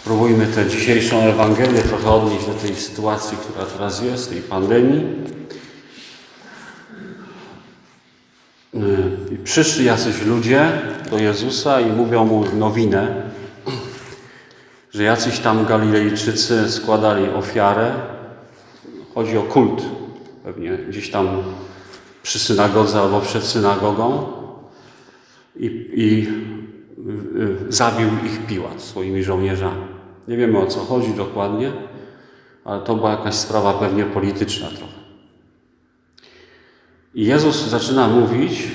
Spróbujmy tę dzisiejszą Ewangelię trochę odnieść do tej sytuacji, która teraz jest, tej pandemii. I przyszli jacyś ludzie do Jezusa i mówią mu nowinę, że jacyś tam Galilejczycy składali ofiarę. Chodzi o kult, pewnie gdzieś tam przy synagodze albo przed synagogą. I, i y, y, zabił ich Piłat swoimi żołnierzami. Nie wiemy o co chodzi dokładnie, ale to była jakaś sprawa pewnie polityczna trochę. I Jezus zaczyna mówić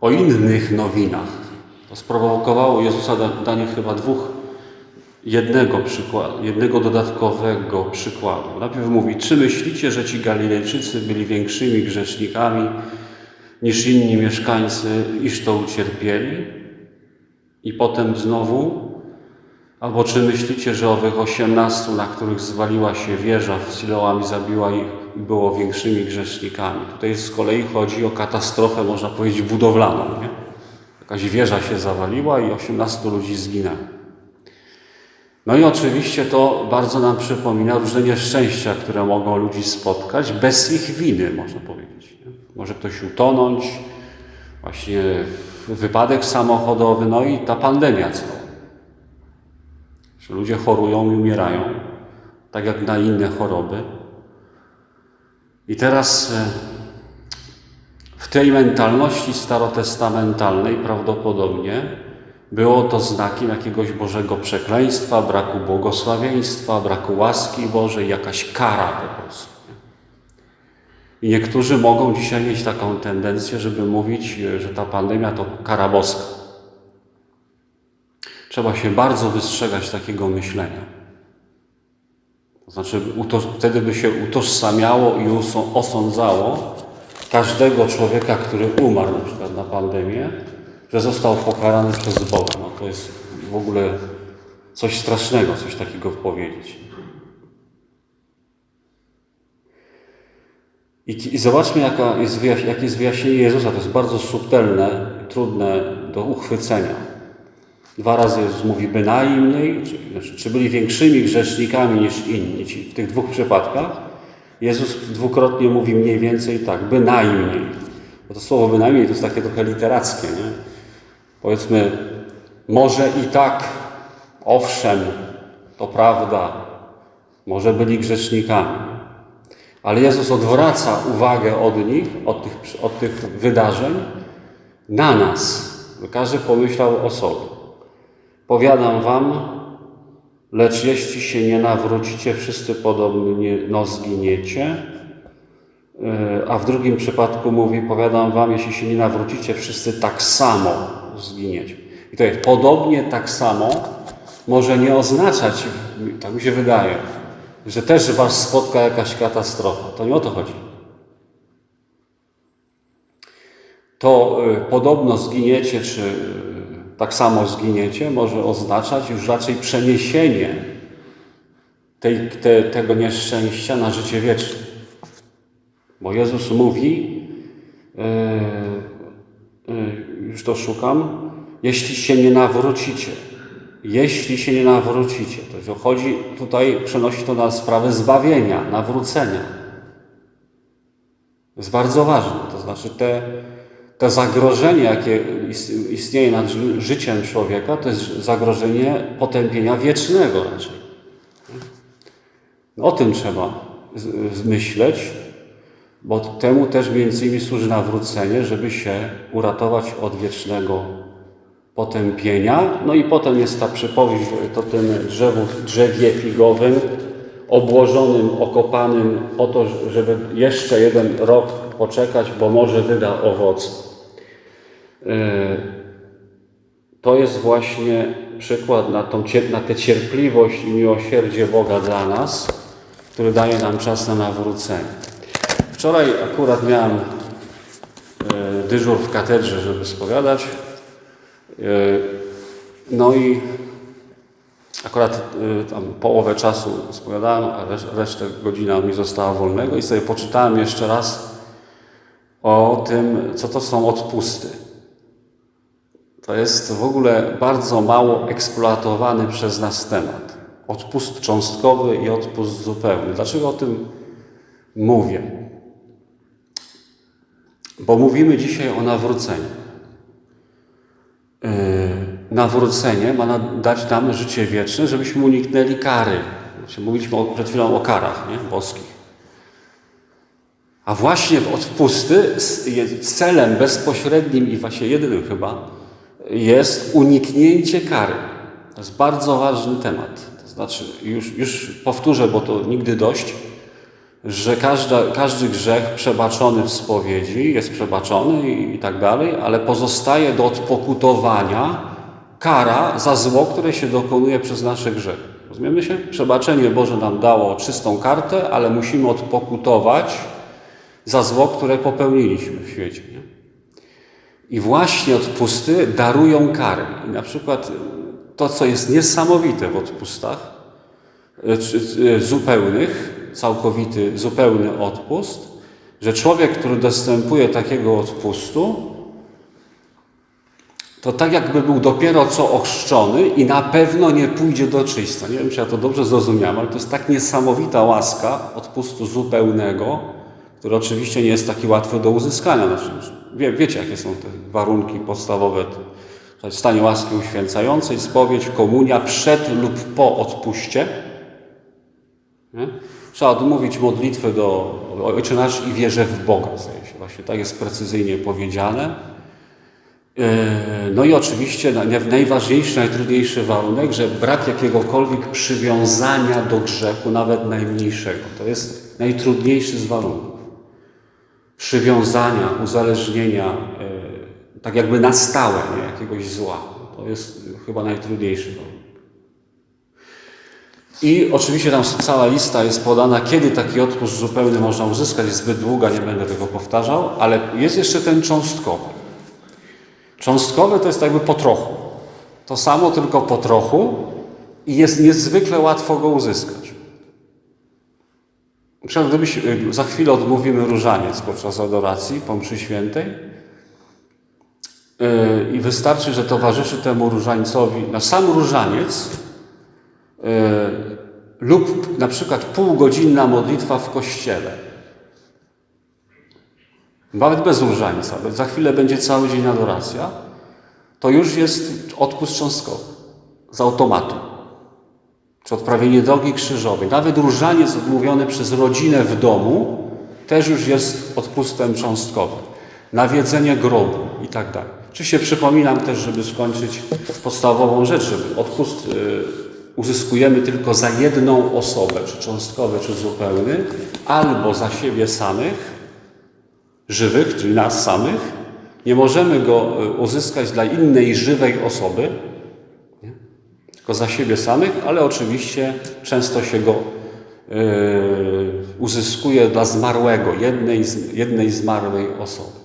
o innych nowinach. To sprowokowało Jezusa da- danie chyba dwóch, jednego przykładu, jednego dodatkowego przykładu. Najpierw mówi, czy myślicie, że ci Galilejczycy byli większymi grzesznikami niż inni mieszkańcy, iż to ucierpieli? I potem znowu, albo czy myślicie, że owych osiemnastu, na których zwaliła się wieża w Siloam zabiła ich, było większymi grzesznikami? Tutaj z kolei chodzi o katastrofę, można powiedzieć, budowlaną. Nie? Jakaś wieża się zawaliła i osiemnastu ludzi zginęło. No i oczywiście to bardzo nam przypomina różne nieszczęścia, które mogą ludzi spotkać bez ich winy, można powiedzieć. Nie? Może ktoś utonąć, właśnie wypadek samochodowy, no i ta pandemia cała. Że ludzie chorują i umierają, tak jak na inne choroby. I teraz e, w tej mentalności starotestamentalnej prawdopodobnie było to znakiem jakiegoś Bożego przekleństwa, braku błogosławieństwa, braku łaski Bożej, jakaś kara po prostu. I niektórzy mogą dzisiaj mieć taką tendencję, żeby mówić, że ta pandemia to kara boska. Trzeba się bardzo wystrzegać takiego myślenia. To znaczy, wtedy by się utożsamiało i osądzało każdego człowieka, który umarł na przykład na pandemię, że został pokarany przez Boga. No to jest w ogóle coś strasznego, coś takiego powiedzieć. I, I zobaczmy, jaka jest, jakie jest wyjaśnienie Jezusa. To jest bardzo subtelne, trudne do uchwycenia. Dwa razy Jezus mówi bynajmniej, czy, znaczy, czy byli większymi grzesznikami niż inni. Ci, w tych dwóch przypadkach Jezus dwukrotnie mówi mniej więcej tak, bynajmniej. Bo to słowo bynajmniej to jest takie trochę literackie, nie? Powiedzmy, może i tak, owszem, to prawda, może byli grzesznikami. Ale Jezus odwraca uwagę od nich, od tych, od tych wydarzeń, na nas, by każdy pomyślał o sobie. Powiadam wam, lecz jeśli się nie nawrócicie, wszyscy podobnie no zginiecie. Yy, A w drugim przypadku mówi, powiadam wam, jeśli się nie nawrócicie, wszyscy tak samo zginiecie. I to jest podobnie tak samo może nie oznaczać, tak mi się wydaje, że też was spotka jakaś katastrofa. To nie o to chodzi. To y, podobno zginiecie, czy tak samo zginiecie, może oznaczać już raczej przeniesienie tej, te, tego nieszczęścia na życie wieczne. Bo Jezus mówi, yy, yy, już to szukam, jeśli się nie nawrócicie, jeśli się nie nawrócicie, to chodzi tutaj, przenosi to na sprawę zbawienia, nawrócenia. Jest bardzo ważne, to znaczy te, te zagrożenie, jakie is- istnieje nad ży- życiem człowieka, to jest zagrożenie potępienia wiecznego raczej. O tym trzeba myśleć, bo temu też między innymi służy nawrócenie, żeby się uratować od wiecznego potępienia. No i potem jest ta przypowieść o tym drzewu, drzewie figowym, obłożonym, okopanym o to, żeby jeszcze jeden rok poczekać, bo może wyda owoce. Yy, To jest właśnie przykład na, tą, na tę cierpliwość i miłosierdzie Boga dla nas, który daje nam czas na nawrócenie. Wczoraj akurat miałem e, dyżur w katedrze, żeby spowiadać. E, No i akurat tam połowę czasu spowiadałem, a resz- resztę godzina mi została wolnego i sobie poczytałem jeszcze raz o tym, co to są odpusty. To jest w ogóle bardzo mało eksploatowany przez nas temat. Odpust cząstkowy i odpust zupełny. Dlaczego o tym mówię? Bo mówimy dzisiaj o nawróceniu. Yy, nawrócenie ma dać nam życie wieczne, żebyśmy uniknęli kary. Znaczy, Mówiliśmy o, przed chwilą o karach nie? boskich. A właśnie w odpusty celem bezpośrednim i właśnie jedynym chyba jest uniknięcie kary. To jest bardzo ważny temat. To znaczy, już, już powtórzę, bo to nigdy dość, że każda, każdy grzech przebaczony w spowiedzi jest przebaczony i, i tak dalej, ale pozostaje do odpokutowania kara za zło, które się dokonuje przez nasze grzechy. Rozumiemy się? Przebaczenie Boże nam dało czystą kartę, ale musimy odpokutować za zło, które popełniliśmy w świecie. Nie? I właśnie odpusty darują kary. I na przykład to, co jest niesamowite w odpustach, e, e, zupełnych, całkowity, zupełny odpust, że człowiek, który dostępuje takiego odpustu, to tak jakby był dopiero co ochrzczony i na pewno nie pójdzie do czyśca. Nie wiem, czy ja to dobrze zrozumiałem, ale to jest tak niesamowita łaska odpustu zupełnego, który oczywiście nie jest taki łatwy do uzyskania. Znaczy, wie, wiecie, jakie są te warunki podstawowe. To stanie łaski uświęcającej, spowiedź, komunia przed lub po odpuście. Nie? Trzeba odmówić modlitwę do Ojcze Nasz i wierzę w Boga. Zdaje się. Właśnie tak jest precyzyjnie powiedziane. Yy, No i oczywiście na- najważniejszy, najtrudniejszy warunek, że brak jakiegokolwiek przywiązania do grzechu, nawet najmniejszego. To jest najtrudniejszy z warunków. Przywiązania, uzależnienia, yy, tak jakby na stałe nie, jakiegoś zła. To jest chyba najtrudniejszy warunek. I oczywiście tam cała lista jest podana, kiedy taki odpust zupełny można uzyskać. Jest zbyt długa, nie będę tego powtarzał, ale jest jeszcze ten cząstkowy. Cząstkowe to jest jakby po trochu. To samo, tylko po trochu i jest niezwykle łatwo go uzyskać. Przykład gdybyś, y, za chwilę odmówimy różaniec podczas adoracji po mszy świętej yy, i wystarczy, że towarzyszy temu różańcowi, na sam różaniec yy, lub na przykład półgodzinna modlitwa w kościele. Nawet bez różańca, bo za chwilę będzie cały dzień adoracja, to już jest odpust cząstkowy z automatu. Czy odprawienie drogi krzyżowej. Nawet różaniec odmówiony przez rodzinę w domu też już jest odpustem cząstkowym. Nawiedzenie grobu i tak dalej. Oczywiście przypominam też, żeby skończyć podstawową rzecz, żeby odpust y, uzyskujemy tylko za jedną osobę, czy cząstkowy, czy zupełny, albo za siebie samych, żywych, czyli nas samych. Nie możemy go y, uzyskać dla innej żywej osoby? Tylko za siebie samych, ale oczywiście często się go y, uzyskuje dla zmarłego, jednej, jednej zmarłej osoby.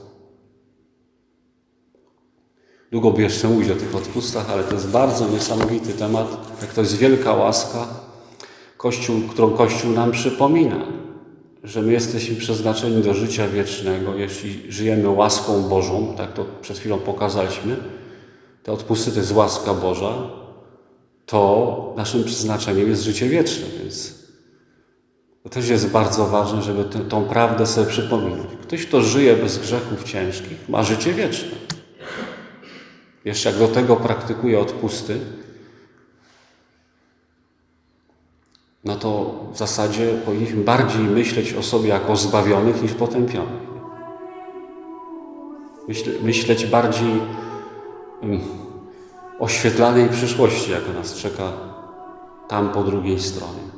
Długo by jeszcze mówić o tych odpustach, ale to jest bardzo niesamowity temat. Jak to jest wielka łaska, Kościół, którą Kościół nam przypomina, że my jesteśmy przeznaczeni do życia wiecznego, jeśli żyjemy łaską Bożą, tak to przed chwilą pokazaliśmy, te odpusty to jest łaska Boża, to naszym przeznaczeniem jest życie wieczne, więc to też jest bardzo ważne, żeby tę, tą prawdę sobie przypominać. Ktoś, kto żyje bez grzechów ciężkich, ma życie wieczne. Jeszcze jak do tego praktykuje odpusty, no to w zasadzie powinniśmy bardziej myśleć o sobie jako o zbawionych niż potępionych. Myśl, myśleć bardziej mm, o świetlanej przyszłości, jaka nas czeka tam po drugiej stronie.